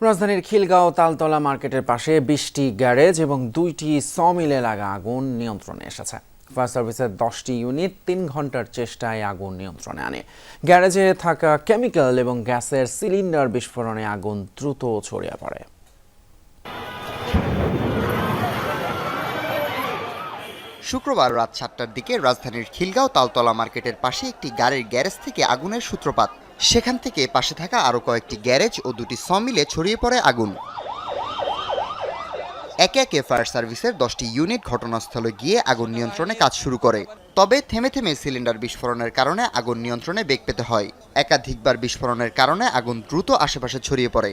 রাজধানীর খিলগাঁও তালতলা মার্কেটের পাশে বিশটি গ্যারেজ এবং দুইটি সমিলে লাগা আগুন নিয়ন্ত্রণে এসেছে। ফায়ার সার্ভিসের দশটি ইউনিট তিন ঘণ্টার চেষ্টায় আগুন নিয়ন্ত্রণে আনে। গ্যারেজে থাকা কেমিক্যাল এবং গ্যাসের সিলিন্ডার বিস্ফোরণে আগুন দ্রুত ছড়িয়ে পড়ে। শুক্রবার রাত সাতটার দিকে রাজধানীর খিলগাঁও তালতলা মার্কেটের পাশে একটি গাড়ির গ্যারেজ থেকে আগুনের সূত্রপাত সেখান থেকে পাশে থাকা আরও কয়েকটি গ্যারেজ ও দুটি সমিলে ছড়িয়ে পড়ে আগুন। একে একে ফায়ার সার্ভিসের দশটি ইউনিট ঘটনাস্থলে গিয়ে আগুন নিয়ন্ত্রণে কাজ শুরু করে। তবে থেমে থেমে সিলিন্ডার বিস্ফোরণের কারণে আগুন নিয়ন্ত্রণে বেগ পেতে হয়। একাধিকবার বিস্ফোরণের কারণে আগুন দ্রুত আশেপাশে ছড়িয়ে পড়ে।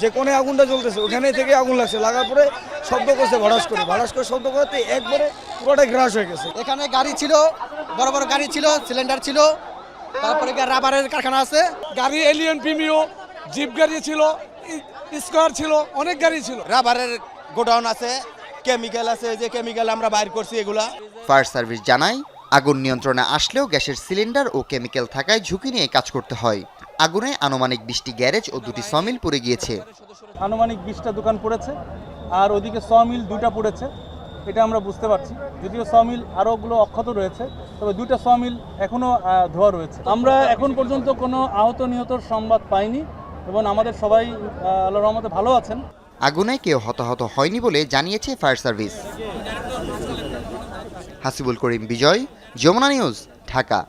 যে কোণে আগুনটা জ্বলতেছে ওখানে থেকে আগুন লাগছে। লাগার পরে শব্দ করছে ভরাস করে। ভরাস করে শব্দ করতে একবারে পুরোটা গ্রাস হয়ে গেছে। এখানে গাড়ি ছিল বড় বড় গাড়ি ছিল সিলিন্ডার ছিল। তারপরে রাবারের কারখানা আছে। গাড়ি এলিয়ন প্রিমিও জিপ গাড়ি ছিল স্কোয়ার ছিল অনেক গাড়ি ছিল। রাবারের গোডাউন আছে কেমিক্যাল আছে যে কেমিক্যাল আমরা বাইর করছি এগুলা। ফায়ার সার্ভিস জানায় আগুন নিয়ন্ত্রণে আসলেও গ্যাসের সিলিন্ডার ও কেমিক্যাল থাকায় ঝুঁকি নিয়ে কাজ করতে হয়। আগুনে আনুমানিক বিশটি গ্যারেজ ও দুটি সমিল পুড়ে গিয়েছে। আনুমানিক বিশটা দোকান পড়েছে আর ওদিকে স মিল দুইটা পড়েছে। এটা আমরা বুঝতে পারছি। যদিও সমিল মিল আরোগুলো অক্ষত রয়েছে, তবে দুইটা সমিল মিল এখনও ধোয়া রয়েছে। আমরা এখন পর্যন্ত কোনো আহত নিহতর সংবাদ পাইনি এবং আমাদের সবাই আল্লাহ রহমতে ভালো আছেন। আগুনে কেউ হতাহত হয়নি বলে জানিয়েছে fire service. Hasibul Karim Bijoy, Jamuna news, Dhaka.